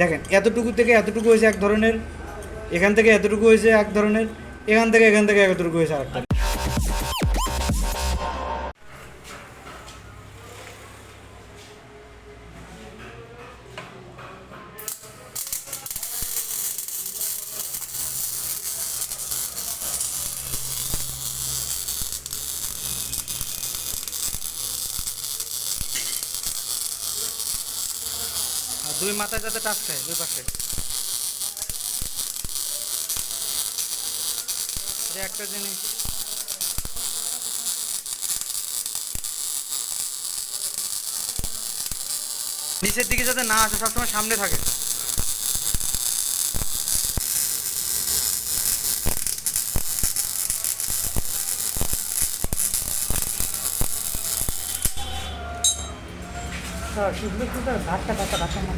দেখেন, এতটুকু থেকে এতটুকু হয়েছে এক ধরনের, এখান থেকে এতটুকু হয়েছে এক ধরনের, এখান থেকে এখান থেকে এতটুকু হয়েছে আরেকটা। দুই মাথায় যাতে টাচ খায় দুই পাশে। একটা জিনিস। নিচের দিকে যাতে না আসে, সবসময় সামনে থাকে।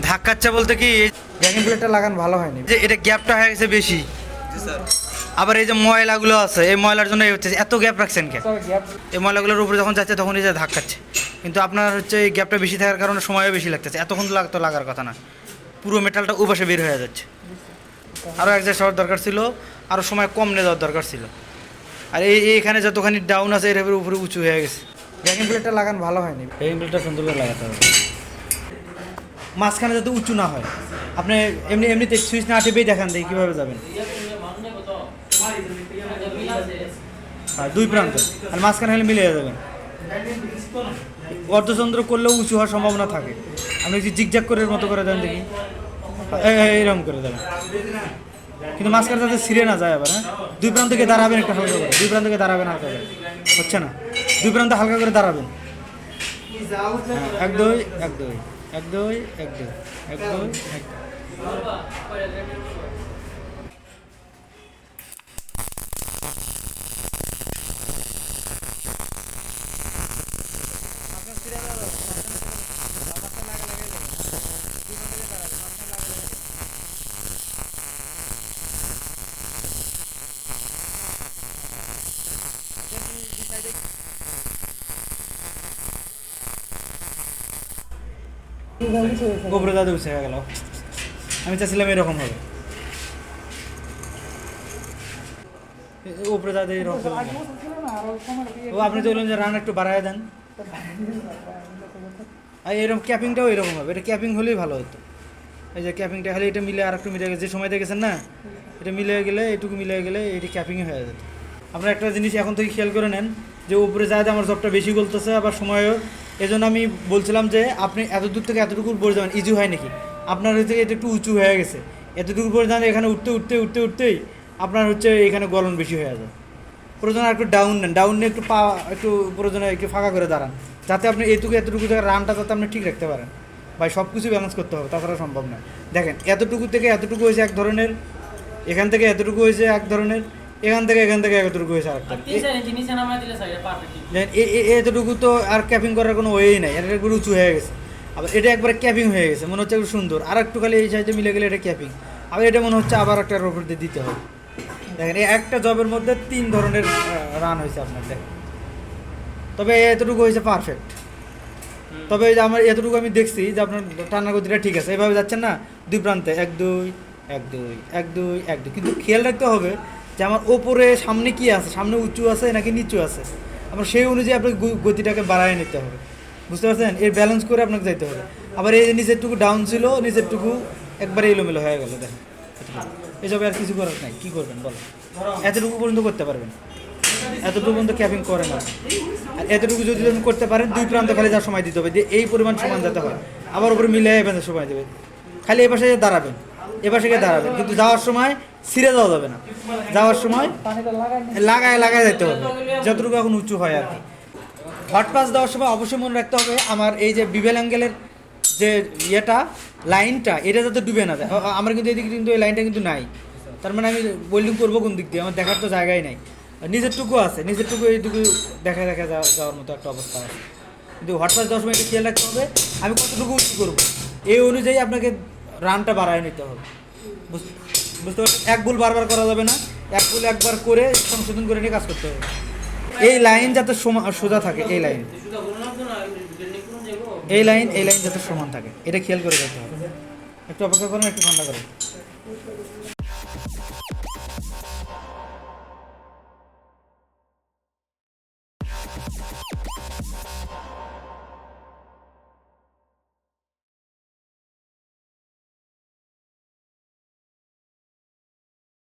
ধাক্কাচ্ছে বলতে কি? ব্যাকিং প্লেটটা লাগান ভালো হয়নি। যে এটা গ্যাপটা হয়ে গেছে বেশি। আবার এই যে ময়লাগুলো আছে এই ময়লার জন্য হচ্ছে এত গ্যাপ রাখছেন কেন? এই ময়লাগুলোর উপরে যখন যাচ্ছে তখন এই যে ধাক্কাচ্ছে। কিন্তু আপনার হচ্ছে এই গ্যাপটা বেশি থাকার কারণে সময়ও বেশি লাগতেছে। এতক্ষণ লাগতো লাগার কথা না। পুরো মেটালটা উপাসে বের হয়ে যাচ্ছে। আরও অ্যাডজাস্ট হওয়ার দরকার ছিল আরও সময় কম নিয়ে যাওয়ার দরকার ছিল। আর এই এইখানে যতখানি ডাউন আছে এর উপরে উঁচু হয়ে গেছে। ব্যাকিং প্লেটটা লাগান ভালো হয়নি। ব্যাকিং প্লেটটা সুন্দর করে লাগাতে হবে। মাঝখানে যাতে উঁচু না হয়। আপনি এমনি এমনিতে সুইচ না টিপেই দেখান দেখি কীভাবে যাবেন। হ্যাঁ দুই প্রান্ত। আর মাঝখানে হলে মিলে যাবেন। অর্ধচন্দ্র করলেও উঁচু হওয়ার সম্ভাবনা থাকে। আপনি যদি জিগজাগ করে মতো করে দেন দেখি। এই- এই- এইরকম করে দেবেন। কিন্তু মাঝখানে যাতে ছিঁড়ে না যায় আবার হ্যাঁ? দুই প্রান্ত থেকে দাঁড়াবেন একটা হালকা করে। দুই প্রান্ত থেকে দাঁড়াবেন হালকা করে। হচ্ছে না? দুই প্রান্ত হালকা করে দাঁড়াবেন। হ্যাঁ, এক দুই এক দুই এক দুই এক দুই এক দুই এক গোবরে দাদু উঠে গেল। আমি চাচ্ছিলাম এরকম হবে। উপরে দাদু এরকম ও আপনি তো বললেন যে রান একটু বাড়ায় দেন। আর এরকম ক্যাপিংটাও এরকম হবে। এটা ক্যাপিং হলেই ভালো হতো। এই যে ক্যাপিংটা খালি এটা মিলে আর একটু মিলে গেছে। যে সময় দেখেছেন না এটা মিলে গেলে এটুকু মিলে গেলে এটি ক্যাপিংই হয়ে যেত। আপনারা একটা জিনিস এখন থেকে খেয়াল করে নেন যে উপরে যায় আমার জবটা বেশি গলতেছে, আবার সময়ও। এই জন্য আমি বলছিলাম যে, আপনি এত দূর থেকে এতটুকু উপরে যাবেন ইজি হয় নাকি? আপনার হচ্ছে এটা একটু উঁচু হয়ে গেছে। এতটুকু উপরে যান, এখানে উঠতে উঠতে উঠতে, উঠতেই আপনার হচ্ছে এখানে গলন বেশি হয়ে যায়। প্রয়োজন আর একটু ডাউন নেন ডাউন নিয়ে একটু পা, একটু প্রয়োজনে একটু ফাঁকা করে দাঁড়ান, যাতে আপনি এইটুকু, এতটুকু জায়গায় রানটা যাতে আপনি ঠিক রাখতে পারেন। ভাই সব কিছু ব্যালেন্স করতে হবে, তাছাড়া সম্ভব নয়। দেখেন, এতটুকু থেকে এতটুকু হয়েছে এক ধরনের, এখান থেকে এতটুকু হয়েছে এক ধরনের এখান থেকে এখান থেকে এতটুকু হয়েছে আরেকটা এতটুকু তো আর ক্যাপিং করার কোনো ওয়েই নাই এটা একটু উঁচু হয়ে গেছে। আবার এটা একবারে ক্যাপিং হয়ে গেছে মনে হচ্ছে একটু সুন্দর। আর একটু খালি এই সাইডে মিলে গেলে এটা ক্যাপিং আবার এটা মনে হচ্ছে আবার একটা রোবট দিয়ে দিতে হবে। দেখেন এই একটা জবের মধ্যে তিন ধরনের রান হয়েছে আপনার দেখেন। তবে এতটুকু হয়েছে পারফেক্ট তবে এই যে আমার এতটুকু আমি দেখছি যে আপনার টান্না গতিটা ঠিক আছে। এভাবে যাচ্ছেন না দুই প্রান্তে এক দুই এক দুই এক দুই এক দুই। কিন্তু খেয়াল রাখতে হবে যে আমার ওপরে সামনে কি আছে? সামনে উঁচু আছে নাকি নিচু আছে? আবার সেই অনুযায়ী আপনাকে গতিটাকে বাড়ায় নিতে হবে। বুঝতে পারছেন? এর ব্যালেন্স করে আপনাকে যাইতে হবে। আবার এই যে নিচেরটুকু ডাউন ছিল নিচেরটুকু একবারে এলোমেলো হয়ে গেল, দেখেন। এসবে আর কিছু করার নাই। কী করবেন? বলো এতটুকু পর্যন্ত করতে পারবেন। এতটুকু পর্যন্ত ক্যাপিং করে না আর এতটুকু যদি আপনি করতে পারেন, দুই প্রান্ত খালি যা সময় দিতে হবে, যে এই পরিমাণ সমান যেতে হয়। আবার উপরে মিলে এভাবে সময় দেবে খালি এ পাশে দাঁড়াবেন। এ পাশে গিয়ে দাঁড়াবেন। কিন্তু যাওয়ার সময় ছিঁড়ে যাওয়া যাবে না। যাওয়ার সময় লাগায় লাগায় যেতে হবে, যতটুকু এখন উঁচু হয় আর কি। হট পাস দেওয়ার সময় অবশ্যই মনে রাখতে হবে, আমার এই যে বিবেল অ্যাঙ্গেলের যে ইয়েটা, লাইনটা, এটা যাতে ডুবে না যায়। আমার কিন্তু এদিকে কিন্তু এই লাইনটা কিন্তু নাই। তার মানে আমি বোল্ডিং করব কোন দিক দিয়ে? আমার দেখার তো জায়গায় নাই। নিজেরটুকু আছে, নিজেরটুকু এইটুকু দেখা দেখা যাওয়া- যাওয়ার মতো একটা অবস্থা আছে। কিন্তু হট পাস দেওয়ার সময় একটু খেয়াল রাখতে হবে, আমি কতটুকু উঁচু করব? এই অনুযায়ী আপনাকে রানটা বাড়ায় নিতে হবে। বুঝ- বুঝতে পারছেন? এক ভুল বারবার করা যাবে না, এক ভুল একবার করে সংশোধন করে নিয়ে কাজ করতে হবে। এই লাইন যাতে সোজা থাকে, এই লাইন। এই লাইন এই লাইন যাতে সমান থাকে, এটা খেয়াল করে যেতে হবে। একটু অপেক্ষা করেন, একটু ঠান্ডা করেন